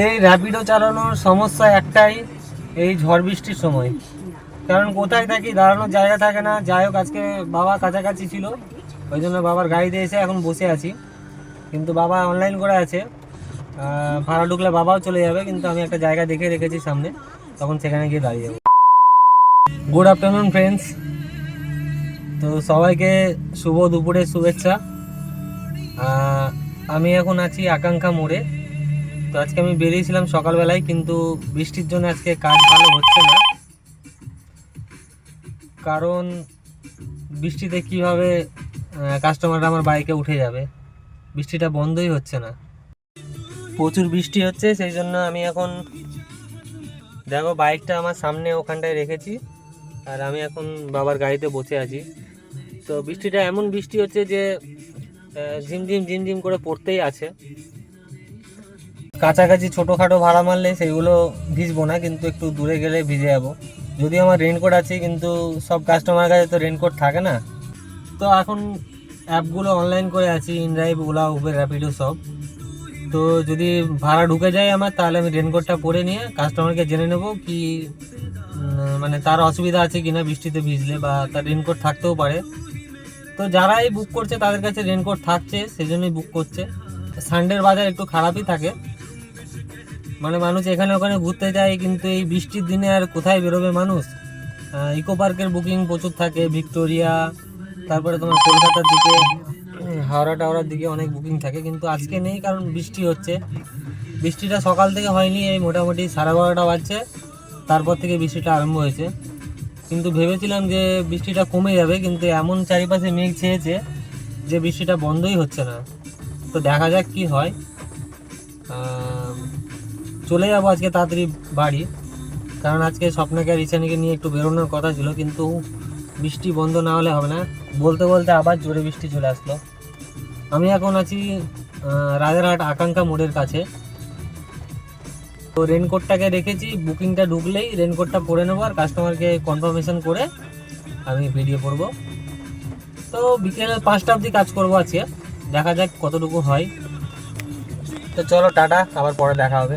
এই র্যাপিডো চালানোর সমস্যা একটাই, এই ঝড় বৃষ্টির সময়। কারণ কোথায় থাকি, দাঁড়ানোর জায়গা থাকে না। যাই হোক, আজকে বাবা কাছাকাছি ছিল, ওই জন্য বাবার গাড়িতে এসে এখন বসে আছি। কিন্তু বাবা অনলাইন করে আছে। ভাড়া ঢুকলে বাবাও চলে যাবে, কিন্তু আমি একটা জায়গা দেখে রেখেছি সামনে। তখন সেখানে গিয়ে দাঁড়িয়ে যাব। গুড আফটারনুন ফ্রেন্ডস তো সবাইকে শুভ দুপুরের শুভেচ্ছা। আমি এখন আছি আকাঙ্ক্ষা মোড়ে। তো আজকে আমি বেরিয়েছিলাম সকালবেলায়, কিন্তু বৃষ্টির জন্য আজকে কাজ ভালো হচ্ছে না। কারণ বৃষ্টিতে কীভাবে কাস্টমাররা আমার বাইকে উঠে যাবে, বৃষ্টিটা বন্ধই হচ্ছে না। প্রচুর বৃষ্টি হচ্ছে, সেই জন্য আমি এখন, দেখো বাইকটা আমার সামনে ওখানটায় রেখেছি, আর আমি এখন বাবার গাড়িতে বসে আছি। তো বৃষ্টিটা এমন বৃষ্টি হচ্ছে যে ঝিমঝিম ঝিমঝিম করে পড়তেই আছে। কাছাকাছি ছোটোখাটো ভাড়া মারলে সেগুলো ভিজবো না, কিন্তু একটু দূরে গেলে ভিজে যাব। যদি আমার রেনকোট আছে, কিন্তু সব কাস্টমার কাছে তো রেনকোট থাকে না। তো এখন অ্যাপগুলো অনলাইন করে আছি ইনড্রাইভ ওলা উবের র্যাপিডো সব। তো যদি ভাড়া ঢুকে যায় আমার, তাহলে আমি রেনকোটটা পরে নিয়ে কাস্টমারকে জেনে নেব কি মানে তার অসুবিধা আছে কিনা বৃষ্টিতে ভিজলে বা তার রেনকোট থাকতেও পারে। তো যারাই বুক করছে, তাদের কাছে রেনকোট থাকছে সেই জন্যই বুক করছে সানডের বাজার একটু খারাপই থাকে। মানে মানুষ এখানে ওখানে ঘুরতে যায়, কিন্তু এই বৃষ্টির দিনে আর কোথায় বেরোবে মানুষ? ইকো পার্কের বুকিং প্রচুর থাকে, ভিক্টোরিয়া, তারপরে তোমার কলকাতার দিকে হাওড়া টাওড়ার দিকে অনেক বুকিং থাকে, কিন্তু আজকে নেই কারণ বৃষ্টি হচ্ছে। বৃষ্টিটা সকাল থেকে হয়নি, এই মোটামুটি সাড়ে বারোটা বাজছে, তারপর থেকে বৃষ্টিটা আরম্ভ হয়েছে। কিন্তু ভেবেছিলাম যে বৃষ্টিটা কমে যাবে, কিন্তু এমন চারিপাশে মেঘ ছেয়েছে যে বৃষ্টিটা বন্ধই হচ্ছে না। তো দেখা যাক কি হয়। চলে যাব আজকে তাড়াতাড়ি বাড়ি। কারণ আজকে স্বপ্নকে আর ইছানিকে নিয়ে একটু বেরোনোর কথা ছিল, কিন্তু বৃষ্টি বন্ধ না হলে হবে না। বলতে বলতে আবার জোরে বৃষ্টি চলে আসলো। আমি এখন আছি রাজারহাট আকাঙ্ক্ষা মোড়ের কাছে। তো রেনকোটটাকে রেখেছি, বুকিংটা ঢুকলেই রেনকোটটা পরে নেব আর কাস্টমারকে কনফার্মেশন করে আমি বেরিয়ে পড়ব তো বিকেল পাঁচটা অবধি কাজ করব আজকে, দেখা যাক কতটুকু হয়। তো চলো টাটা, আবার পরে দেখা হবে।